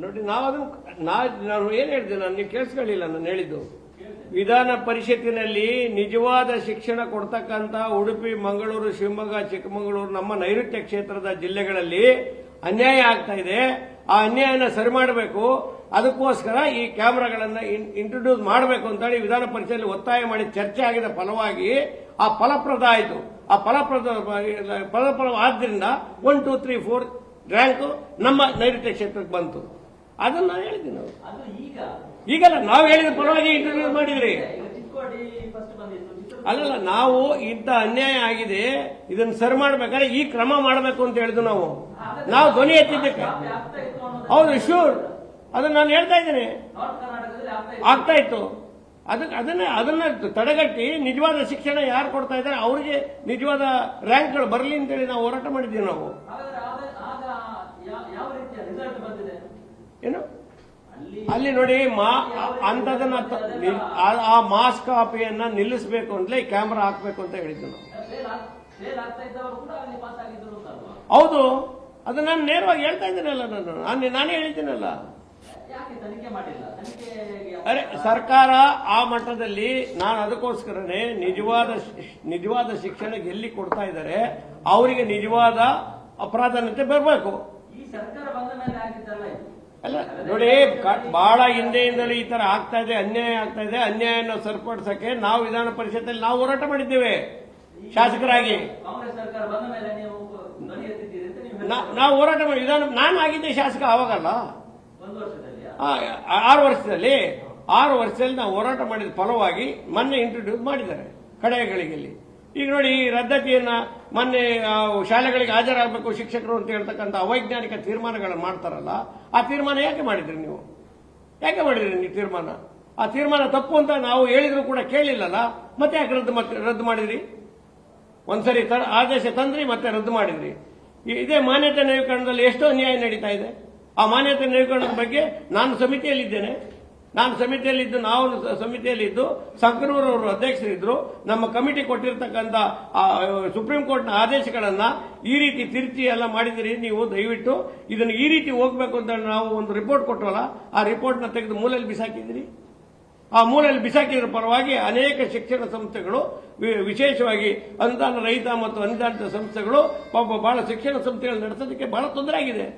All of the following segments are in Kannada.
ನೋಡಿ ನಾವು ನಾನು ಏನು ಹೇಳಿದೆ, ನಾನು ಕೇಳಿಸ್ಕೊಳ್ಳಿಲ್ಲ, ನಾನು ಹೇಳಿದ್ದು. ವಿಧಾನ ಪರಿಷತ್ತಿನಲ್ಲಿ ನಿಜವಾದ ಶಿಕ್ಷಣ ಕೊಡ್ತಕ್ಕಂಥ ಉಡುಪಿ, ಮಂಗಳೂರು, ಶಿವಮೊಗ್ಗ, ಚಿಕ್ಕಮಗಳೂರು, ನಮ್ಮ ನೈಋತ್ಯ ಕ್ಷೇತ್ರದ ಜಿಲ್ಲೆಗಳಲ್ಲಿ ಅನ್ಯಾಯ ಆಗ್ತಾ ಇದೆ. ಆ ಅನ್ಯಾಯನ ಸರಿ ಮಾಡಬೇಕು. ಅದಕ್ಕೋಸ್ಕರ ಈ ಕ್ಯಾಮ್ರಾಗಳನ್ನ ಇಂಟ್ರೊಡ್ಯೂಸ್ ಮಾಡಬೇಕು ಅಂತೇಳಿ ವಿಧಾನ ಪರಿಷತ್ತಲ್ಲಿ ಒತ್ತಾಯ ಮಾಡಿ ಚರ್ಚೆ ಆಗಿದ ಫಲವಾಗಿ ಆ ಫಲಪ್ರದ ಆಯಿತು. ಆ ಫಲಪ್ರದ ಫಲಪ್ರದ ಆದ್ದರಿಂದ one two three four rank ನಮ್ಮ ನೈಋತ್ಯ ಕ್ಷೇತ್ರಕ್ಕೆ ಬಂತು. ಅದನ್ನ ನಾವು ಅದು ಈಗ. ಈಗಲ್ಲ ನಾವು ಹೇಳಿದ ಪರವಾಗಿ ಇಂಟರ್ವ್ಯೂ ಮಾಡಿದ್ರಿ. ಅಲ್ಲಲ್ಲ ನಾವು ಇಂಥ ಅನ್ಯಾಯ ಆಗಿದೆ ಇದನ್ನು ಸರಿ ಮಾಡ್ಬೇಕಾದ್ರೆ ಈ ಕ್ರಮ ಮಾಡಬೇಕು ಅಂತ ಹೇಳಿದ್ವಿ ನಾವು. ನಾವು ಧ್ವನಿ ಎತ್ತಿದ್ದಕ್ಕೆ. ಹೌದು ಶೂರ್ ಅದನ್ನ ನಾನು ಹೇಳ್ತಾ ಇದ್ದೀನಿ. ಕರ್ನಾಟಕದಲ್ಲಿ ಆಗ್ತಾ ಇತ್ತು. ಆಗ್ತಾ ಇತ್ತು. ಅದಕ್ಕೆ ಅದನ್ನ ಅದನ್ನ ತಡೆಗಟ್ಟಿ ನಿಜವಾದ ಶಿಕ್ಷಣ ಯಾರು ಕೊಡ್ತಾ ಇದ್ದಾರೆ ಅವರಿಗೆ ನಿಜವಾದ ರ್ಯಾಂಕ್ಗಳು ಬರಲಿ ಅಂತೇಳಿ ನಾವು ಹೋರಾಟ ಮಾಡಿದ್ದೀವಿ ನಾವು. ಏನು ಅಲ್ಲಿ ನೋಡಿ ಮಾ ಅಂತದನ್ನ ಆ- ಮಾಸ್ ಕಾಪಿಯನ್ನ ನಿಲ್ಲಿಸಬೇಕು ಅಂತಲೇ ಕ್ಯಾಮ್ರಾ ಹಾಕ್ಬೇಕು ಅಂತ ಹೇಳಿದ್ದು ನಾವು. ಹೌದು. ಅದು ನಾನು ನೇರವಾಗಿ ಹೇಳ್ತಾ ಇದ್ದೀನಲ್ಲ ನಾನು. ನಾನು ನಾನೇ ಹೇಳಿದ್ದೀನಲ್ಲ. ಅರೆ ಸರ್ಕಾರ ಆ ಮಟ್ಟದಲ್ಲಿ ನಾನು ಅದಕ್ಕೋಸ್ಕರನೇ ನಿಜವಾದ ನಿಜವಾದ ಶಿಕ್ಷಣ ಎಲ್ಲಿ ಕೊಡ್ತಾ ಇದ್ದಾರೆ. ಅವರಿಗೆ ನಿಜವಾದ ಅಪರಾಧನತೆ ಬರಬೇಕು ಈ ಸರ್ಕಾರ ಬಂದ ಮೇಲೆ ಆಗಿದ್ದಲ್ಲ ಇದು ಅಲ್ಲ ನೋಡಿ ಬಹಳ ಹಿಂದೆಯಿಂದಲೂ ಈ ತರ ಆಗ್ತಾ ಇದೆ ಅನ್ಯಾಯ ಆಗ್ತಾ ಇದೆ ಅನ್ಯಾಯನ ಸರಿಪಡಿಸಕ್ಕೆ ನಾವು ವಿಧಾನ ಪರಿಷತ್ತಲ್ಲಿ ನಾವು ಹೋರಾಟ ಮಾಡಿದ್ದೇವೆ ಶಾಸಕರಾಗಿ. ನೀವು ಹೋರಾಟ ಮಾಡಿ ವಿಧಾನ ನಾನು ಆಗಿದ್ದೆ ಶಾಸಕ ಆವಾಗಲ್ಲ. ಆರು ವರ್ಷದಲ್ಲಿ ಆರು ವರ್ಷದಲ್ಲಿ ನಾವು ಹೋರಾಟ ಮಾಡಿದ ಫಲವಾಗಿ ಮೊನ್ನೆ ಇಂಟ್ರೊಡ್ಯೂಸ್ ಮಾಡಿದ್ದಾರೆ ಕಡೆಗಳಿಗೆ ಗಳಿಗೆಯಲ್ಲಿ. ಈಗ ನೋಡಿ ರದ್ದತಿಯನ್ನ ಮೊನ್ನೆ ಶಾಲೆಗಳಿಗೆ ಹಾಜರಾಗಬೇಕು ಶಿಕ್ಷಕರು ಅಂತ ಹೇಳ್ತಕ್ಕಂಥ ಅವೈಜ್ಞಾನಿಕ ತೀರ್ಮಾನಗಳನ್ನು ಮಾಡ್ತಾರಲ್ಲ, ಆ ತೀರ್ಮಾನ ಯಾಕೆ ಮಾಡಿದ್ರಿ ನೀವು? ಯಾಕೆ ಮಾಡಿದ್ರಿ ನೀವು ತೀರ್ಮಾನ? ಆ ತೀರ್ಮಾನ ತಪ್ಪು ಅಂತ ನಾವು ಹೇಳಿದ್ರು ಕೂಡ ಕೇಳಿಲ್ಲಲ್ಲ, ಮತ್ತೆ ಯಾಕೆ ರದ್ದು ರದ್ದು ಮಾಡಿದ್ರಿ? ಒಂದ್ಸರಿ ಆದೇಶ ತಂದ್ರಿ, ಮತ್ತೆ ರದ್ದು ಮಾಡಿದ್ರಿ. ಇದೇ ಮಾನ್ಯತೆ ನವೀಕರಣದಲ್ಲಿ ಎಷ್ಟೋ ಅನ್ಯಾಯ ನಡೀತಾ ಇದೆ. ಆ ಮಾನ್ಯತೆ ನವೀಕರಣದ ಬಗ್ಗೆ ನಾನು ಸಮಿತಿಯಲ್ಲಿದ್ದೇನೆ. ನಾನು ಸಮಿತಿಯಲ್ಲಿದ್ದು, ನಾವು ಸಮಿತಿಯಲ್ಲಿ ಸಮಿತಿಯಲ್ಲಿದ್ದು, ಸಂಕನೂರವರು ಅಧ್ಯಕ್ಷರಿದ್ದರು ನಮ್ಮ ಕಮಿಟಿ ಕೊಟ್ಟಿರತಕ್ಕಂಥ ಸುಪ್ರೀಂ ಕೋರ್ಟ್ನ ಆದೇಶಗಳನ್ನ ಈ ರೀತಿ ತಿರುಚಿ ಎಲ್ಲ ಮಾಡಿದಿರಿ, ನೀವು ದಯವಿಟ್ಟು ಇದನ್ನು ಈ ರೀತಿ ಹೋಗ್ಬೇಕು ಅಂತ ನಾವು ಒಂದು ರಿಪೋರ್ಟ್ ಕೊಟ್ಟವಲ್ಲ ಆ ರಿಪೋರ್ಟ್ನ ತೆಗೆದು ಮೂಲೆಯಲ್ಲಿ ಬಿಸಾಕಿದ್ರಿ ಆ ಮೂಲೆಯಲ್ಲಿ ಬಿಸಾಕಿದ್ರ ಪರವಾಗಿ ಅನೇಕ ಶಿಕ್ಷಣ ಸಂಸ್ಥೆಗಳು ವಿಶೇಷವಾಗಿ ಅನುದಾನ ರಹಿತ ಮತ್ತು ಅನುದಾನಿತ ಸಂಸ್ಥೆಗಳು, ಪಾಪ ಬಹಳ ಶಿಕ್ಷಣ ಸಂಸ್ಥೆಗಳು ನಡೆಸೋದಕ್ಕೆ ಬಹಳ ತೊಂದರೆ ಆಗಿದೆ.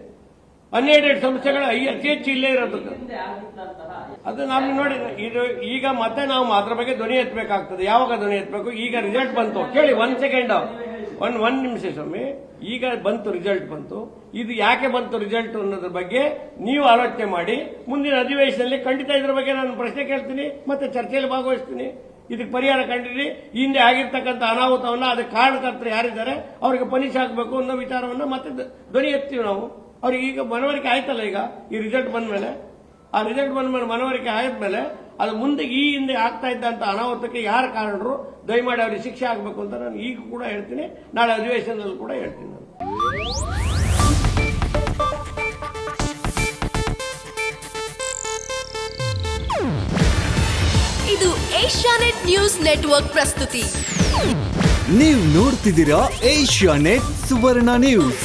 ಅನ್ಎಡೆಡ್ ಸಂಸ್ಥೆಗಳು ಅತಿ ಹೆಚ್ಚು ಇಲ್ಲೇ ಇರೋದು. ಅದು ನಾವು ನೋಡಿ ಇದು ಈಗ ಮತ್ತೆ ನಾವು ಅದ್ರ ಬಗ್ಗೆ ಧ್ವನಿ ಎತ್ತಬೇಕಾಗ್ತದೆ. ಯಾವಾಗ ಧ್ವನಿ ಎತ್ತಬೇಕು? ಈಗ ರಿಸಲ್ಟ್ ಬಂತು. ಕೇಳಿ ಒನ್ ಸೆಕೆಂಡ್ ಒನ್ ಒನ್ ನಿಮಿಷ ಸ್ವಾಮಿ. ಈಗ ಬಂತು ರಿಸಲ್ಟ್ ಬಂತು. ಇದು ಯಾಕೆ ಬಂತು ರಿಸಲ್ಟ್ ಅನ್ನೋದ್ರ ಬಗ್ಗೆ ನೀವು ಆಲೋಚನೆ ಮಾಡಿ. ಮುಂದಿನ ಅಧಿವೇಶನದಲ್ಲಿ ಖಂಡಿತ ಇದ್ರ ಬಗ್ಗೆ ನಾನು ಪ್ರಶ್ನೆ ಕೇಳ್ತೀನಿ ಮತ್ತೆ ಚರ್ಚೆಯಲ್ಲಿ ಭಾಗವಹಿಸ್ತೀನಿ. ಇದಕ್ಕೆ ಪರಿಹಾರ ಕಂಡಿರಿ. ಹಿಂದೆ ಆಗಿರ್ತಕ್ಕಂಥ ಅನಾಹುತವನ್ನ ಅದಕ್ಕೆ ಕಾರಣಕರ್ತರು ಯಾರಿದ್ದಾರೆ ಅವರಿಗೆ ಪನಿಷ್ ಆಗಬೇಕು ಅನ್ನೋ ವಿಚಾರವನ್ನ ಮತ್ತೆ ಧ್ವನಿ ಎತ್ತೀವಿ ನಾವು. ಅವ್ರಿಗೆ ಈಗ ಮನವರಿಕೆ ಆಯ್ತಲ್ಲ ಈಗ? ಈ ರಿಸಲ್ಟ್ ಬಂದ ಮೇಲೆ ಆ ರಿಸಲ್ಟ್ ಬಂದ ಮೇಲೆ ಮನವರಿಕೆ ಆದ್ಮೇಲೆ ಅದು ಮುಂದೆ ಈ ಹಿಂದೆ ಆಗ್ತಾ ಇದ್ದಂತ ಅನಾಹುತಕ್ಕೆ ಯಾರು ಕಾರಣರು? ದಯಮಾಡಿ ಅವ್ರಿಗೆ ಶಿಕ್ಷೆ ಆಗಬೇಕು ಅಂತ ನಾನು ಈಗ ಕೂಡ ಹೇಳ್ತೀನಿ. ನಾಳೆ ಅಧಿವೇಶನದಲ್ಲಿ ಕೂಡ ಹೇಳ್ತೀನಿ ನಾನು. ಇದು ಏಷ್ಯಾನೆಟ್ ನ್ಯೂಸ್ ನೆಟ್ವರ್ಕ್ ಪ್ರಸ್ತುತಿ. ನೀವು ನೋಡ್ತಿದ್ದೀರಾ ಏಷ್ಯಾ ನೆಟ್ ಸುವರ್ಣ ನ್ಯೂಸ್.